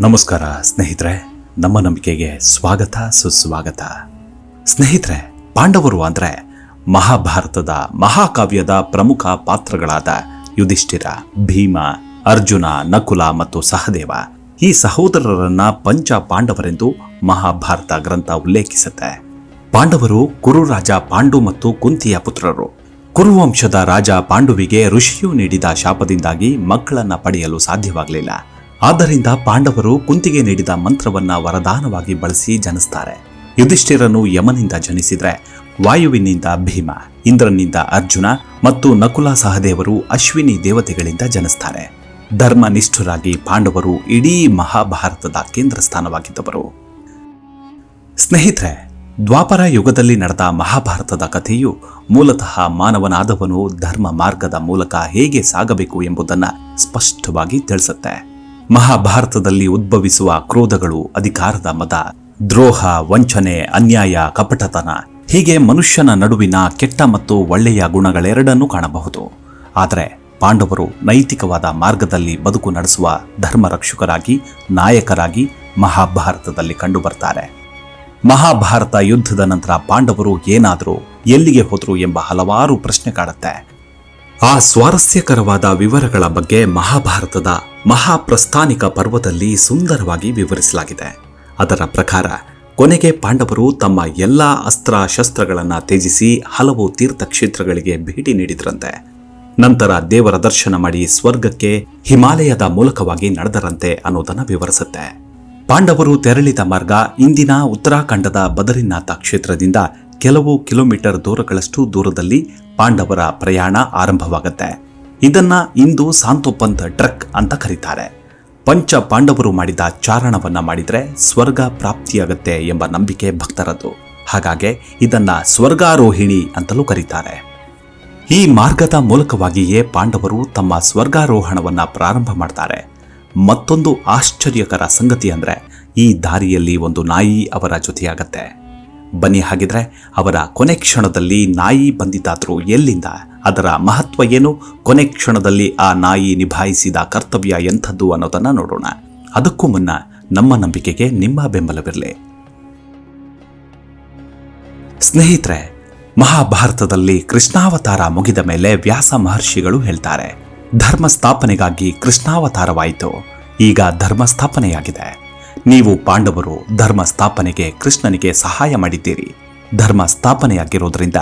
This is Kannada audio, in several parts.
ನಮಸ್ಕಾರ ಸ್ನೇಹಿತರೆ, ನಮ್ಮ ನಂಬಿಕೆಗೆ ಸ್ವಾಗತ, ಸುಸ್ವಾಗತ. ಸ್ನೇಹಿತರೆ, ಪಾಂಡವರು ಅಂದರೆ ಮಹಾಭಾರತದ ಮಹಾಕಾವ್ಯದ ಪ್ರಮುಖ ಪಾತ್ರಗಳಾದ ಯುಧಿಷ್ಠಿರ, ಭೀಮ, ಅರ್ಜುನ, ನಕುಲ ಮತ್ತು ಸಹದೇವ. ಈ ಸಹೋದರರನ್ನ ಪಂಚ ಪಾಂಡವರೆಂದು ಮಹಾಭಾರತ ಗ್ರಂಥ ಉಲ್ಲೇಖಿಸುತ್ತೆ. ಪಾಂಡವರು ಕುರುರಾಜ ಪಾಂಡು ಮತ್ತು ಕುಂತಿಯ ಪುತ್ರರು. ಕುರುವಂಶದ ರಾಜ ಪಾಂಡುವಿಗೆ ಋಷಿಯು ನೀಡಿದ ಶಾಪದಿಂದಾಗಿ ಮಕ್ಕಳನ್ನ ಪಡೆಯಲು ಸಾಧ್ಯವಾಗಲಿಲ್ಲ. ಆದ್ದರಿಂದ ಪಾಂಡವರು ಕುಂತಿಗೆ ನೀಡಿದ ಮಂತ್ರವನ್ನ ವರದಾನವಾಗಿ ಬಳಸಿ ಜನಿಸ್ತಾರೆ. ಯುಧಿಷ್ಠಿರನು ಯಮನಿಂದ ಜನಿಸಿದ್ರೆ ವಾಯುವಿನಿಂದ ಭೀಮ, ಇಂದ್ರನಿಂದ ಅರ್ಜುನ ಮತ್ತು ನಕುಲ ಸಹದೇವರು ಅಶ್ವಿನಿ ದೇವತೆಗಳಿಂದ ಜನಿಸ್ತಾರೆ. ಧರ್ಮನಿಷ್ಠರಾಗಿ ಪಾಂಡವರು ಇಡೀ ಮಹಾಭಾರತದ ಕೇಂದ್ರ ಸ್ಥಾನವಾಗಿದ್ದವರು ಸ್ನೇಹಿತರೆ, ದ್ವಾಪರ ಯುಗದಲ್ಲಿ ನಡೆದ ಮಹಾಭಾರತದ ಕಥೆಯು ಮೂಲತಃ ಮಾನವನಾದವನು ಧರ್ಮ ಮಾರ್ಗದ ಮೂಲಕ ಹೇಗೆ ಸಾಗಬೇಕು ಎಂಬುದನ್ನು ಸ್ಪಷ್ಟವಾಗಿ ತಿಳಿಸುತ್ತೆ. ಮಹಾಭಾರತದಲ್ಲಿ ಉದ್ಭವಿಸುವ ಕ್ರೋಧಗಳು ಅಧಿಕಾರದ ಮದ. ದ್ರೋಹ, ವಂಚನೆ, ಅನ್ಯಾಯ, ಕಪಟತನ ಹೀಗೆ ಮನುಷ್ಯನ ನಡುವಿನ ಕೆಟ್ಟ ಮತ್ತು ಒಳ್ಳೆಯ ಗುಣಗಳೆರಡನ್ನೂ ಕಾಣಬಹುದು. ಆದರೆ ಪಾಂಡವರು ನೈತಿಕವಾದ ಮಾರ್ಗದಲ್ಲಿ ಬದುಕು ನಡೆಸುವ ಧರ್ಮರಕ್ಷಕರಾಗಿ, ನಾಯಕರಾಗಿ ಮಹಾಭಾರತದಲ್ಲಿ ಕಂಡುಬರ್ತಾರೆ. ಮಹಾಭಾರತ ಯುದ್ಧದ ನಂತರ ಪಾಂಡವರು ಏನಾದರೂ ಎಲ್ಲಿಗೆ ಹೋದರು ಎಂಬ ಹಲವಾರು ಪ್ರಶ್ನೆ ಕಾಡುತ್ತೆ. ಆ ಸ್ವಾರಸ್ಯಕರವಾದ ವಿವರಗಳ ಬಗ್ಗೆ ಮಹಾಭಾರತದ ಮಹಾಪ್ರಸ್ಥಾನಿಕ ಪರ್ವದಲ್ಲಿ ಸುಂದರವಾಗಿ ವಿವರಿಸಲಾಗಿದೆ. ಅದರ ಪ್ರಕಾರ, ಕೊನೆಗೆ ಪಾಂಡವರು ತಮ್ಮ ಎಲ್ಲಾ ಅಸ್ತ್ರ ಶಸ್ತ್ರಗಳನ್ನು ತ್ಯಜಿಸಿ ಹಲವು ತೀರ್ಥಕ್ಷೇತ್ರಗಳಿಗೆ ಭೇಟಿ ನೀಡಿದ್ರಂತೆ. ನಂತರ ದೇವರ ದರ್ಶನ ಮಾಡಿ ಸ್ವರ್ಗಕ್ಕೆ ಹಿಮಾಲಯದ ಮೂಲಕವಾಗಿ ನಡೆದರಂತೆ ಅನ್ನೋದನ್ನು ವಿವರಿಸುತ್ತೆ. ಪಾಂಡವರು ತೆರಳಿದ ಮಾರ್ಗ ಇಂದಿನ ಉತ್ತರಾಖಂಡದ ಬದರಿನಾಥ ಕ್ಷೇತ್ರದಿಂದ ಕೆಲವು ಕಿಲೋಮೀಟರ್ ದೂರಗಳಷ್ಟು ದೂರದಲ್ಲಿ ಪಾಂಡವರ ಪ್ರಯಾಣ ಆರಂಭವಾಗುತ್ತೆ. ಇದನ್ನ ಇಂದು ಸಾಂತೋಪಂತ್ ಟ್ರಕ್ ಅಂತ ಕರೀತಾರೆ. ಪಂಚ ಪಾಂಡವರು ಮಾಡಿದ ಚಾರಣವನ್ನ ಮಾಡಿದರೆ ಸ್ವರ್ಗ ಪ್ರಾಪ್ತಿಯಾಗತ್ತೆ ಎಂಬ ನಂಬಿಕೆ ಭಕ್ತರದ್ದು. ಹಾಗಾಗಿ ಇದನ್ನ ಸ್ವರ್ಗಾರೋಹಿಣಿ ಅಂತಲೂ ಕರೀತಾರೆ. ಈ ಮಾರ್ಗದ ಮೂಲಕವಾಗಿಯೇ ಪಾಂಡವರು ತಮ್ಮ ಸ್ವರ್ಗಾರೋಹಣವನ್ನ ಪ್ರಾರಂಭ ಮಾಡ್ತಾರೆ. ಮತ್ತೊಂದು ಆಶ್ಚರ್ಯಕರ ಸಂಗತಿ ಅಂದರೆ ಈ ದಾರಿಯಲ್ಲಿ ಒಂದು ನಾಯಿ ಅವರ ಜೊತೆಯಾಗತ್ತೆ. ಬನ್ನಿ ಹಾಗಿದ್ರೆ ಅವರ ಕೊನೆ ಕ್ಷಣದಲ್ಲಿ ನಾಯಿ ಬಂದಿದ್ದಾದರೂ ಎಲ್ಲಿಂದ? ಅದರ ಮಹತ್ವ ಏನು? ಕೊನೆ ಕ್ಷಣದಲ್ಲಿ ಆ ನಾಯಿ ನಿಭಾಯಿಸಿದ ಕರ್ತವ್ಯ ಎಂಥದ್ದು ಅನ್ನೋದನ್ನು ನೋಡೋಣ. ಅದಕ್ಕೂ ಮುನ್ನ ನಮ್ಮ ನಂಬಿಕೆಗೆ ನಿಮ್ಮ ಬೆಂಬಲವಿರಲಿ. ಸ್ನೇಹಿತರೆ, ಮಹಾಭಾರತದಲ್ಲಿ ಕೃಷ್ಣಾವತಾರ ಮುಗಿದ ಮೇಲೆ ವ್ಯಾಸ ಮಹರ್ಷಿಗಳು ಹೇಳ್ತಾರೆ ಧರ್ಮ ಸ್ಥಾಪನೆಗಾಗಿ ಕೃಷ್ಣಾವತಾರವಾಯಿತು. ಈಗ ಧರ್ಮ ಸ್ಥಾಪನೆಯಾಗಿದೆ ನೀವು ಪಾಂಡವರು ಧರ್ಮ ಸ್ಥಾಪನೆಗೆ ಕೃಷ್ಣನಿಗೆ ಸಹಾಯ ಮಾಡಿದ್ದೀರಿ. ಧರ್ಮ ಸ್ಥಾಪನೆಯಾಗಿರೋದ್ರಿಂದ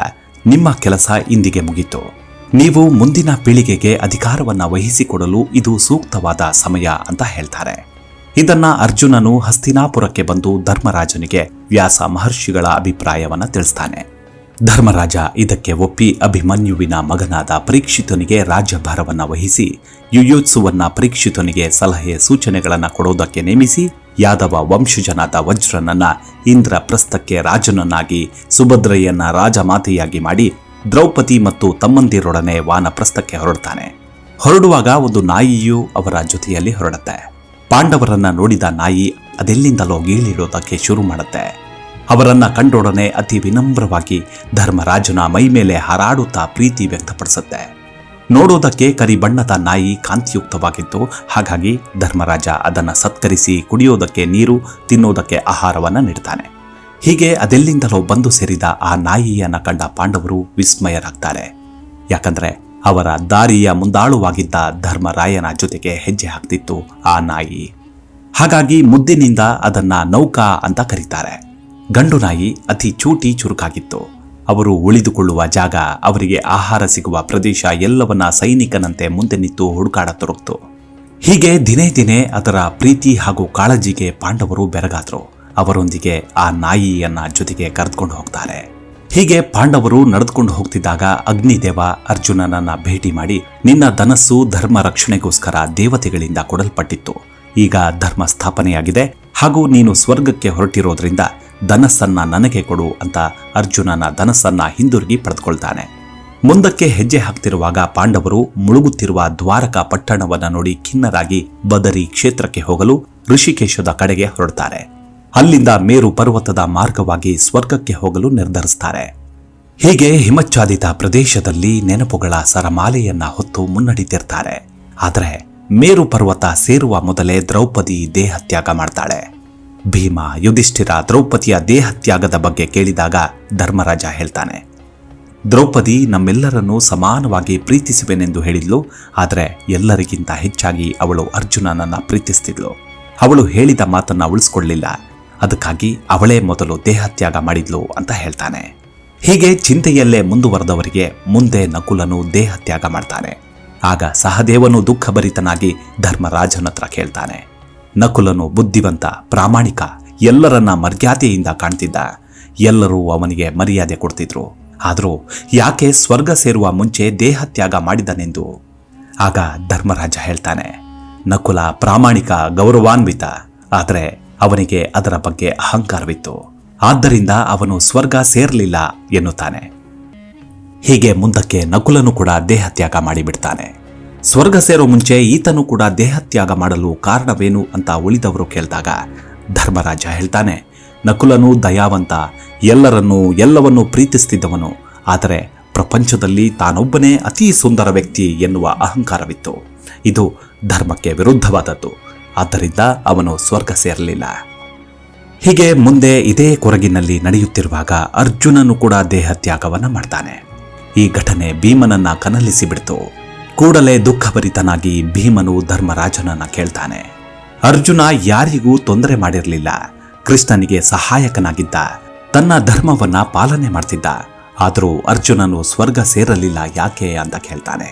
ನಿಮ್ಮ ಕೆಲಸ ಇಂದಿಗೆ ಮುಗಿತು. ನೀವು ಮುಂದಿನ ಪೀಳಿಗೆಗೆ ಅಧಿಕಾರವನ್ನು ವಹಿಸಿಕೊಡಲು ಇದು ಸೂಕ್ತವಾದ ಸಮಯ ಅಂತ ಹೇಳ್ತಾರೆ. ಇದನ್ನ ಅರ್ಜುನನು ಹಸ್ತಿನಾಪುರಕ್ಕೆ ಬಂದು ಧರ್ಮರಾಜನಿಗೆ ವ್ಯಾಸ ಮಹರ್ಷಿಗಳ ಅಭಿಪ್ರಾಯವನ್ನ ತಿಳಿಸ್ತಾನೆ. ಧರ್ಮರಾಜ ಇದಕ್ಕೆ ಒಪ್ಪಿ ಅಭಿಮನ್ಯುವಿನ ಮಗನಾದ ಪರೀಕ್ಷಿತನಿಗೆ ರಾಜ್ಯಭಾರವನ್ನ ವಹಿಸಿ, ಯುಯೋತ್ಸುವನ್ನ ಪರೀಕ್ಷಿತನಿಗೆ ಸಲಹೆ ಸೂಚನೆಗಳನ್ನು ಕೊಡೋದಕ್ಕೆ ನೇಮಿಸಿ ಯಾದವ ವಂಶಜನಾದ ವಜ್ರನನ್ನ ಇಂದ್ರ ಪ್ರಸ್ಥಕ್ಕೆ ರಾಜನನ್ನಾಗಿ ಸುಭದ್ರಯ್ಯನ ರಾಜಮಾತೆಯಾಗಿ ಮಾಡಿ ದ್ರೌಪದಿ ಮತ್ತು ತಮ್ಮಂದಿರೊಡನೆ ವಾನಪ್ರಸ್ಥಕ್ಕೆ ಹೊರಡ್ತಾನೆ. ಹೊರಡುವಾಗ ಒಂದು ನಾಯಿಯು ಅವರ ಜೊತೆಯಲ್ಲಿ ಹೊರಡುತ್ತೆ. ಪಾಂಡವರನ್ನ ನೋಡಿದ ನಾಯಿ ಅದೆಲ್ಲಿಂದಲೋ ಗೀಳಿಡೋದಕ್ಕೆ ಶುರು ಮಾಡುತ್ತೆ. ಅವರನ್ನ ಕಂಡೊಡನೆ ಅತಿ ವಿನಮ್ರವಾಗಿ ಧರ್ಮರಾಜನ ಮೈ ಮೇಲೆ ಹಾರಾಡುತ್ತಾ ಪ್ರೀತಿ ವ್ಯಕ್ತಪಡಿಸುತ್ತೆ. ನೋಡೋದಕ್ಕೆ ಕರಿ ಬಣ್ಣದ ನಾಯಿ ಕಾಂತಿಯುಕ್ತವಾಗಿತ್ತು. ಹಾಗಾಗಿ ಧರ್ಮರಾಜ ಅದನ್ನು ಸತ್ಕರಿಸಿ ಕುಡಿಯೋದಕ್ಕೆ ನೀರು, ತಿನ್ನೋದಕ್ಕೆ ಆಹಾರವನ್ನ ನೀಡ್ತಾನೆ. ಹೀಗೆ ಅದೆಲ್ಲಿಂದಲೋ ಬಂದು ಸೇರಿದ ಆ ನಾಯಿಯನ್ನು ಕಂಡ ಪಾಂಡವರು ವಿಸ್ಮಯರಾಗ್ತಾರೆ. ಯಾಕಂದ್ರೆ ಅವರ ದಾರಿಯ ಮುಂದಾಳುವಾಗಿದ್ದ ಧರ್ಮರಾಯನ ಜೊತೆಗೆ ಹೆಜ್ಜೆ ಹಾಕ್ತಿತ್ತು ಆ ನಾಯಿ. ಹಾಗಾಗಿ ಮುದ್ದಿನಿಂದ ಅದನ್ನ ನೌಕಾ ಅಂತ ಕರೀತಾರೆ. ಗಂಡು ನಾಯಿ ಅತಿ ಚೂಟಿ ಚುರುಕಾಗಿತ್ತು. ಅವರು ಉಳಿದುಕೊಳ್ಳುವ ಜಾಗ, ಅವರಿಗೆ ಆಹಾರ ಸಿಗುವ ಪ್ರದೇಶ ಎಲ್ಲವನ್ನ ಸೈನಿಕನಂತೆ ಮುಂದೆ ನಿಂತು ಹುಡುಕಾಡತೊರಗ್ತು ಹೀಗೆ ದಿನೇ ದಿನೇ ಅದರ ಪ್ರೀತಿ ಹಾಗೂ ಕಾಳಜಿಗೆ ಪಾಂಡವರು ಬೆರಗಾದ್ರು. ಅವರೊಂದಿಗೆ ಆ ನಾಯಿಯನ್ನ ಜೊತೆಗೆ ಕರೆದುಕೊಂಡು ಹೋಗ್ತಾರೆ. ಹೀಗೆ ಪಾಂಡವರು ನಡೆದುಕೊಂಡು ಹೋಗ್ತಿದ್ದಾಗ ಅಗ್ನಿದೇವ ಅರ್ಜುನನನ್ನ ಭೇಟಿ ಮಾಡಿ, ನಿನ್ನ ಧನಸ್ಸು ಧರ್ಮ ರಕ್ಷಣೆಗೋಸ್ಕರ ದೇವತೆಗಳಿಂದ ಕೊಡಲ್ಪಟ್ಟಿತ್ತು. ಈಗ ಧರ್ಮ ಸ್ಥಾಪನೆಯಾಗಿದೆ ಹಾಗೂ ನೀನು ಸ್ವರ್ಗಕ್ಕೆ ಹೊರಟಿರೋದ್ರಿಂದ ಧನಸ್ಸನ್ನ ನನಗೆ ಕೊಡು ಅಂತ ಅರ್ಜುನನ ಧನಸ್ಸನ್ನ ಹಿಂದಿರುಗಿ ಪಡೆದುಕೊಳ್ತಾನೆ. ಮುಂದಕ್ಕೆ ಹೆಜ್ಜೆ ಹಾಕ್ತಿರುವಾಗ ಪಾಂಡವರು ಮುಳುಗುತ್ತಿರುವ ದ್ವಾರಕ ಪಟ್ಟಣವನ್ನು ನೋಡಿ ಖಿನ್ನರಾಗಿ ಬದರಿ ಕ್ಷೇತ್ರಕ್ಕೆ ಹೋಗಲು ಋಷಿಕೇಶದ ಕಡೆಗೆ ಹೊರಡ್ತಾರೆ. ಅಲ್ಲಿಂದ ಮೇರು ಪರ್ವತದ ಮಾರ್ಗವಾಗಿ ಸ್ವರ್ಗಕ್ಕೆ ಹೋಗಲು ನಿರ್ಧರಿಸ್ತಾರೆ. ಹೀಗೆ ಹಿಮಚ್ಛಾದಿತ ಪ್ರದೇಶದಲ್ಲಿ ನೆನಪುಗಳ ಸರಮಾಲೆಯನ್ನ ಹೊತ್ತು ಮುನ್ನಡೀತಿರ್ತಾರೆ ಆದರೆ ಮೇರು ಪರ್ವತ ಸೇರುವ ಮೊದಲೇ ದ್ರೌಪದಿ ದೇಹತ್ಯಾಗ ಮಾಡ್ತಾಳೆ. ಭೀಮ ಯುಧಿಷ್ಠಿರ ದ್ರೌಪದಿಯ ದೇಹತ್ಯಾಗದ ಬಗ್ಗೆ ಕೇಳಿದಾಗ ಧರ್ಮರಾಜ ಹೇಳ್ತಾನೆ, ದ್ರೌಪದಿ ನಮ್ಮೆಲ್ಲರನ್ನೂ ಸಮಾನವಾಗಿ ಪ್ರೀತಿಸುವೆನೆಂದು ಹೇಳಿದ್ಲು, ಆದರೆ ಎಲ್ಲರಿಗಿಂತ ಹೆಚ್ಚಾಗಿ ಅವಳು ಅರ್ಜುನನನ್ನ ಪ್ರೀತಿಸ್ತಿದ್ಲು. ಅವಳು ಹೇಳಿದ ಮಾತನ್ನ ಉಳಿಸ್ಕೊಳ್ಳಲಿಲ್ಲ ಅದಕ್ಕಾಗಿ ಅವಳೇ ಮೊದಲು ದೇಹತ್ಯಾಗ ಮಾಡಿದ್ಲು ಅಂತ ಹೇಳ್ತಾನೆ. ಹೀಗೆ ಚಿಂತೆಯಲ್ಲೇ ಮುಂದುವರೆದವರಿಗೆ ಮುಂದೆ ನಕುಲನು ದೇಹತ್ಯಾಗ ಮಾಡ್ತಾನೆ. ಆಗ ಸಹದೇವನು ದುಃಖಭರಿತನಾಗಿ ಧರ್ಮರಾಜನತ್ರ ಕೇಳ್ತಾನೆ ನಕುಲನು ಬುದ್ಧಿವಂತ, ಪ್ರಾಮಾಣಿಕ, ಎಲ್ಲರನ್ನ ಮರ್ಯಾದೆಯಿಂದ ಕಾಣ್ತಿದ್ದ. ಎಲ್ಲರೂ ಅವನಿಗೆ ಮರ್ಯಾದೆ ಕೊಡ್ತಿದ್ರು. ಆದರೂ ಯಾಕೆ ಸ್ವರ್ಗ ಸೇರುವ ಮುಂಚೆ ದೇಹತ್ಯಾಗ ಮಾಡಿದನೆಂದು? ಆಗ ಧರ್ಮರಾಜ ಹೇಳ್ತಾನೆ, ನಕುಲ ಪ್ರಾಮಾಣಿಕ, ಗೌರವಾನ್ವಿತ. ಆದರೆ ಅವನಿಗೆ ಅದರ ಬಗ್ಗೆ ಅಹಂಕಾರವಿತ್ತು. ಆದ್ದರಿಂದ ಅವನು ಸ್ವರ್ಗ ಸೇರಲಿಲ್ಲ ಎನ್ನುತ್ತಾನೆ. ಹೀಗೆ ಮುಂದಕ್ಕೆ ನಕುಲನು ಕೂಡ ದೇಹತ್ಯಾಗ ಮಾಡಿಬಿಡ್ತಾನೆ. ಸ್ವರ್ಗ ಸೇರೋ ಮುಂಚೆ ಈತನು ಕೂಡ ದೇಹತ್ಯಾಗ ಮಾಡಲು ಕಾರಣವೇನು ಅಂತ ಉಳಿದವರು ಕೇಳಿದಾಗ ಧರ್ಮರಾಜ ಹೇಳ್ತಾನೆ, ನಕುಲನು ದಯಾವಂತ, ಎಲ್ಲರನ್ನೂ ಎಲ್ಲವನ್ನೂ ಪ್ರೀತಿಸ್ತಿದ್ದವನು, ಆದರೆ ಪ್ರಪಂಚದಲ್ಲಿ ತಾನೊಬ್ಬನೇ ಅತಿ ಸುಂದರ ವ್ಯಕ್ತಿ ಎನ್ನುವ ಅಹಂಕಾರವಿತ್ತು. ಇದು ಧರ್ಮಕ್ಕೆ ವಿರುದ್ಧವಾದದ್ದು, ಆದ್ದರಿಂದ ಅವನು ಸ್ವರ್ಗ ಸೇರಲಿಲ್ಲ. ಹೀಗೆ ಮುಂದೆ ಇದೇ ಕೊರಗಿನಲ್ಲಿ ನಡೆಯುತ್ತಿರುವಾಗ ಅರ್ಜುನನು ಕೂಡ ದೇಹತ್ಯಾಗವನ್ನ ಮಾಡ್ತಾನೆ. ಈ ಘಟನೆ ಭೀಮನನ್ನ ಕನಲಿಸಿ ಬಿಡ್ತು. ಕೂಡಲೇ ದುಃಖಭರಿತನಾಗಿ ಭೀಮನು ಧರ್ಮರಾಜನನ್ನ ಕೇಳ್ತಾನೆ. ಅರ್ಜುನ ಯಾರಿಗೂ ತೊಂದರೆ ಮಾಡಿರಲಿಲ್ಲ. ಕೃಷ್ಣನಿಗೆ ಸಹಾಯಕನಾಗಿದ್ದ. ತನ್ನ ಧರ್ಮವನ್ನ ಪಾಲನೆ ಮಾಡ್ತಿದ್ದ. ಆದರೂ ಅರ್ಜುನನು ಸ್ವರ್ಗ ಸೇರಲಿಲ್ಲ ಯಾಕೆ ಅಂತ ಕೇಳ್ತಾನೆ.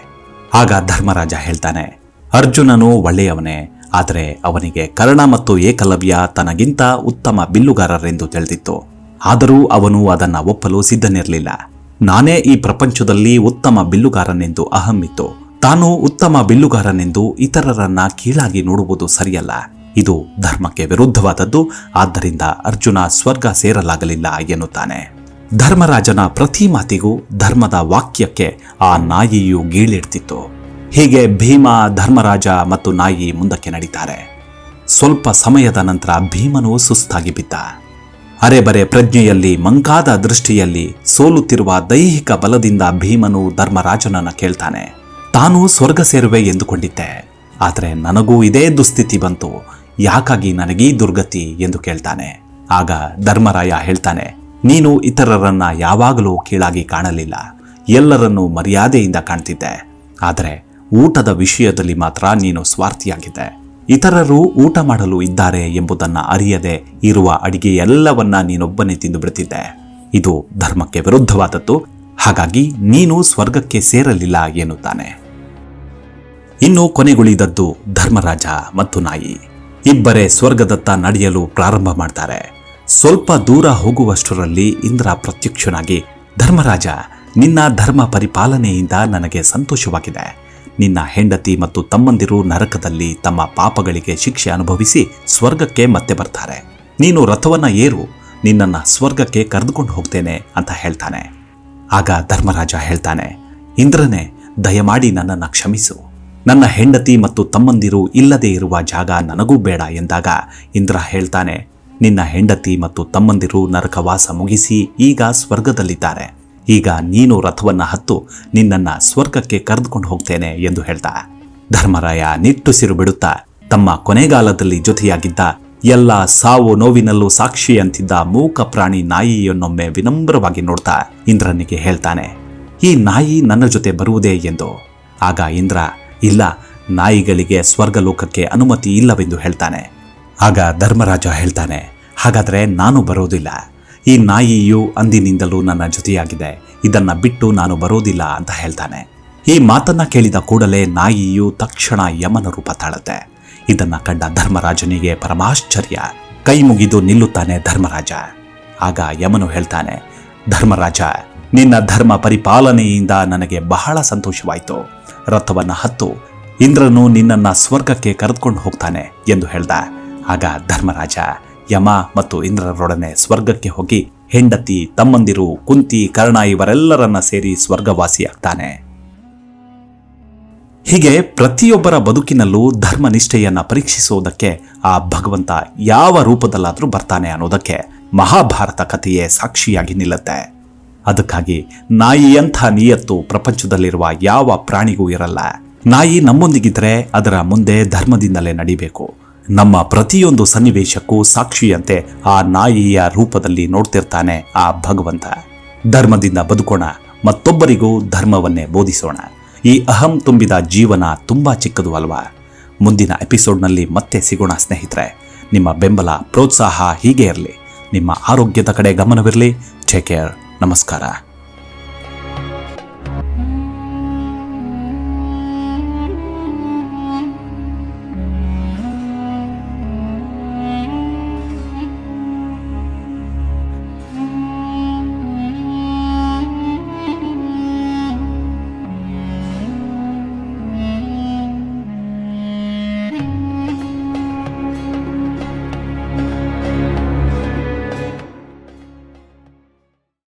ಆಗ ಧರ್ಮರಾಜ ಹೇಳ್ತಾನೆ, ಅರ್ಜುನನು ಒಳ್ಳೆಯವನೇ. ಆದರೆ ಅವನಿಗೆ ಕರ್ಣ ಮತ್ತು ಏಕಲವ್ಯ ತನಗಿಂತ ಉತ್ತಮ ಬಿಲ್ಲುಗಾರರೆಂದು ತಿಳಿದಿತ್ತು. ಆದರೂ ಅವನು ಅದನ್ನ ಒಪ್ಪಲು ಸಿದ್ಧನಿರಲಿಲ್ಲ. ನಾನೇ ಈ ಪ್ರಪಂಚದಲ್ಲಿ ಉತ್ತಮ ಬಿಲ್ಲುಗಾರನೆಂದು ಅಹಮ್ಮಿತ್ತು ತಾನು ಉತ್ತಮ ಬಿಲ್ಲುಗಾರನೆಂದು ಇತರರನ್ನ ಕೀಳಾಗಿ ನೋಡುವುದು ಸರಿಯಲ್ಲ. ಇದು ಧರ್ಮಕ್ಕೆ ವಿರುದ್ಧವಾದದ್ದು, ಆದ್ದರಿಂದ ಅರ್ಜುನ ಸ್ವರ್ಗ ಸೇರಲಾಗಲಿಲ್ಲ ಎನ್ನುತ್ತಾನೆ. ಧರ್ಮರಾಜನ ಪ್ರತಿ ಮಾತಿಗೂ ಧರ್ಮದ ವಾಕ್ಯಕ್ಕೆ ಆ ನಾಯಿಯು ಗೀಳಿಡ್ತಿತ್ತು. ಹೀಗೆ ಭೀಮ, ಧರ್ಮರಾಜ ಮತ್ತು ನಾಯಿ ಮುಂದಕ್ಕೆ ನಡೀತಾರೆ. ಸ್ವಲ್ಪ ಸಮಯದ ನಂತರ ಭೀಮನು ಸುಸ್ತಾಗಿ ಬಿದ್ದ. ಅರೆಬರೆ ಪ್ರಜ್ಞೆಯಲ್ಲಿ, ಮಂಕಾದ ದೃಷ್ಟಿಯಲ್ಲಿ ಸೋಲುತ್ತಿರುವ ದೈಹಿಕ ಬಲದಿಂದ ಭೀಮನು ಧರ್ಮರಾಜನನ್ನು ಕೇಳ್ತಾನೆ. ತಾನು ಸ್ವರ್ಗ ಸೇರುವೆ ಎಂದುಕೊಂಡಿದ್ದೆ. ಆದರೆ ನನಗೂ ಇದೇ ದುಸ್ಥಿತಿ ಬಂತು. ಯಾಕಾಗಿ ನನಗೀ ದುರ್ಗತಿ ಎಂದು ಕೇಳ್ತಾನೆ. ಆಗ ಧರ್ಮರಾಯ ಹೇಳ್ತಾನೆ, ನೀನು ಇತರರನ್ನ ಯಾವಾಗಲೂ ಕೀಳಾಗಿ ಕಾಣಲಿಲ್ಲ. ಎಲ್ಲರನ್ನೂ ಮರ್ಯಾದೆಯಿಂದ ಕಾಣ್ತಿದ್ದೆ. ಆದರೆ ಊಟದ ವಿಷಯದಲ್ಲಿ ಮಾತ್ರ ನೀನು ಸ್ವಾರ್ಥಿಯಾಗಿದ್ದೆ. ಇತರರು ಊಟ ಮಾಡಲು ಇದ್ದಾರೆ ಎಂಬುದನ್ನ ಅರಿಯದೆ ಇರುವ ಅಡಿಗೆ ಎಲ್ಲವನ್ನ ನೀನೊಬ್ಬನೇ ತಿಂದು ಬಿಡುತ್ತಿದ್ದೆ ಇದು ಧರ್ಮಕ್ಕೆ ವಿರುದ್ಧವಾದದ್ದು. ಹಾಗಾಗಿ ನೀನು ಸ್ವರ್ಗಕ್ಕೆ ಸೇರಲಿಲ್ಲ ಎನ್ನುತ್ತಾನೆ. ಇನ್ನು ಕೊನೆಗುಳಿದದ್ದು ಧರ್ಮರಾಜ ಮತ್ತು ನಾಯಿ. ಇಬ್ಬರೇ ಸ್ವರ್ಗದತ್ತ ನಡೆಯಲು ಪ್ರಾರಂಭ ಮಾಡ್ತಾರೆ. ಸ್ವಲ್ಪ ದೂರ ಹೋಗುವಷ್ಟರಲ್ಲಿ ಇಂದ್ರ ಪ್ರತ್ಯಕ್ಷನಾಗಿ, ಧರ್ಮರಾಜ, ನಿನ್ನ ಧರ್ಮ ಪರಿಪಾಲನೆಯಿಂದ ನನಗೆ ಸಂತೋಷವಾಗಿದೆ. ನಿನ್ನ ಹೆಂಡತಿ ಮತ್ತು ತಮ್ಮಂದಿರು ನರಕದಲ್ಲಿ ತಮ್ಮ ಪಾಪಗಳಿಗೆ ಶಿಕ್ಷೆ ಅನುಭವಿಸಿ ಸ್ವರ್ಗಕ್ಕೆ ಮತ್ತೆ ಬರ್ತಾರೆ. ನೀನು ರಥವನ್ನ ಏರು, ನಿನ್ನನ್ನ ಸ್ವರ್ಗಕ್ಕೆ ಕರೆದುಕೊಂಡು ಹೋಗ್ತೇನೆ ಅಂತ ಹೇಳ್ತಾನೆ. ಆಗ ಧರ್ಮರಾಜ ಹೇಳ್ತಾನೆ, ಇಂದ್ರನೇ, ದಯಮಾಡಿ ನನ್ನನ್ನು ಕ್ಷಮಿಸು. ನನ್ನ ಹೆಂಡತಿ ಮತ್ತು ತಮ್ಮಂದಿರು ಇಲ್ಲದೆ ಇರುವ ಜಾಗ ನನಗೂ ಬೇಡ ಎಂದಾಗ ಇಂದ್ರ ಹೇಳ್ತಾನೆ, ನಿನ್ನ ಹೆಂಡತಿ ಮತ್ತು ತಮ್ಮಂದಿರು ನರಕವಾಸ ಮುಗಿಸಿ ಈಗ ಸ್ವರ್ಗದಲ್ಲಿದ್ದಾರೆ. ಈಗ ನೀನು ರಥವನ್ನ ಹತ್ತು ನಿನ್ನನ್ನ ಸ್ವರ್ಗಕ್ಕೆ ಕರೆದುಕೊಂಡು ಹೋಗ್ತೇನೆ ಎಂದು ಹೇಳ್ತಾ, ಧರ್ಮರಾಯ ನಿಟ್ಟುಸಿರು ಬಿಡುತ್ತಾ ತಮ್ಮ ಕೊನೆಗಾಲದಲ್ಲಿ ಜೊತೆಯಾಗಿದ್ದ ಎಲ್ಲ ಸಾವು ನೋವಿನಲ್ಲೂ ಸಾಕ್ಷಿಯಂತಿದ್ದ ಮೂಕ ಪ್ರಾಣಿ ನಾಯಿಯನ್ನೊಮ್ಮೆ ವಿನಮ್ರವಾಗಿ ನೋಡ್ತಾ ಇಂದ್ರನಿಗೆ ಹೇಳ್ತಾನೆ, ಈ ನಾಯಿ ನನ್ನ ಜೊತೆ ಬರುವುದೇ ಎಂದು. ಆಗ ಇಂದ್ರ ಇಲ್ಲ, ನಾಯಿಗಳಿಗೆ ಸ್ವರ್ಗಲೋಕಕ್ಕೆ ಅನುಮತಿ ಇಲ್ಲವೆಂದು ಹೇಳ್ತಾನೆ. ಆಗ ಧರ್ಮರಾಜ ಹೇಳ್ತಾನೆ, ಹಾಗಾದ್ರೆ ನಾನು ಬರೋದಿಲ್ಲ. ಈ ನಾಯಿಯು ಅಂದಿನಿಂದಲೂ ನನ್ನ ಜೊತೆಯಾಗಿದೆ, ಇದನ್ನು ಬಿಟ್ಟು ನಾನು ಬರೋದಿಲ್ಲ ಅಂತ ಹೇಳ್ತಾನೆ. ಈ ಮಾತನ್ನ ಕೇಳಿದ ಕೂಡಲೇ ನಾಯಿಯು ತಕ್ಷಣ ಯಮನ ರೂಪ ತಾಳುತ್ತೆ. ಇದನ್ನ ಕಂಡ ಧರ್ಮರಾಜನಿಗೆ ಪರಮಾಶ್ಚರ್ಯ. ಕೈ ಮುಗಿದು ನಿಲ್ಲುತ್ತಾನೆ ಧರ್ಮರಾಜ. ಆಗ ಯಮನು ಹೇಳ್ತಾನೆ, ಧರ್ಮರಾಜ, ನಿನ್ನ ಧರ್ಮ ಪರಿಪಾಲನೆಯಿಂದ ನನಗೆ ಬಹಳ ಸಂತೋಷವಾಯಿತು. ರಥವನ್ನ ಹತ್ತು ಇಂದ್ರನು ನಿನ್ನನ್ನ ಸ್ವರ್ಗಕ್ಕೆ ಕರೆದುಕೊಂಡು ಹೋಗ್ತಾನೆ ಎಂದು ಹೇಳ್ದ. ಆಗ ಧರ್ಮರಾಜ, ಯಮ ಮತ್ತು ಇಂದ್ರರೊಡನೆ ಸ್ವರ್ಗಕ್ಕೆ ಹೋಗಿ ಹೆಂಡತಿ, ತಮ್ಮಂದಿರು, ಕುಂತಿ, ಕರ್ಣ ಇವರೆಲ್ಲರನ್ನ ಸೇರಿ ಸ್ವರ್ಗವಾಸಿಯಾಗ್ತಾನೆ ಹೀಗೆ ಪ್ರತಿಯೊಬ್ಬರ ಬದುಕಿನಲ್ಲೂ ಧರ್ಮನಿಷ್ಠೆಯನ್ನ ಪರೀಕ್ಷಿಸುವುದಕ್ಕೆ ಆ ಭಗವಂತ ಯಾವ ರೂಪದಲ್ಲಾದರೂ ಬರ್ತಾನೆ ಅನ್ನೋದಕ್ಕೆ ಮಹಾಭಾರತ ಕಥೆಯೇ ಸಾಕ್ಷಿಯಾಗಿ ನಿಲ್ಲುತ್ತೆ. ಅದಕ್ಕಾಗಿ ನಾಯಿಯಂಥ ನಿಯತ್ತು ಪ್ರಪಂಚದಲ್ಲಿರುವ ಯಾವ ಪ್ರಾಣಿಗೂ ಇರಲ್ಲ. ನಾಯಿ ನಮ್ಮೊಂದಿಗಿದ್ರೆ ಅದರ ಮುಂದೆ ಧರ್ಮದಿಂದಲೇ ನಡಿಬೇಕು. ನಮ್ಮ ಪ್ರತಿಯೊಂದು ಸನ್ನಿವೇಶಕ್ಕೂ ಸಾಕ್ಷಿಯಂತೆ ಆ ನಾಯಿಯ ರೂಪದಲ್ಲಿ ನೋಡ್ತಿರ್ತಾನೆ ಆ ಭಗವಂತ. ಧರ್ಮದಿಂದ ಬದುಕೋಣ, ಮತ್ತೊಬ್ಬರಿಗೂ ಧರ್ಮವನ್ನೇ ಬೋಧಿಸೋಣ. ಈ ಅಹಂ ತುಂಬಿದ ಜೀವನ ತುಂಬಾ ಚಿಕ್ಕದು ಅಲ್ವಾ? ಮುಂದಿನ ಎಪಿಸೋಡ್ನಲ್ಲಿ ಮತ್ತೆ ಸಿಗೋಣ ಸ್ನೇಹಿತರೆ. ನಿಮ್ಮ ಬೆಂಬಲ, ಪ್ರೋತ್ಸಾಹ ಹೀಗೆ ಇರಲಿ. ನಿಮ್ಮ ಆರೋಗ್ಯದ ಕಡೆ ಗಮನವಿರಲಿ. ಟೇಕ್ ಕೇರ್ ನಮಸ್ಕಾರ.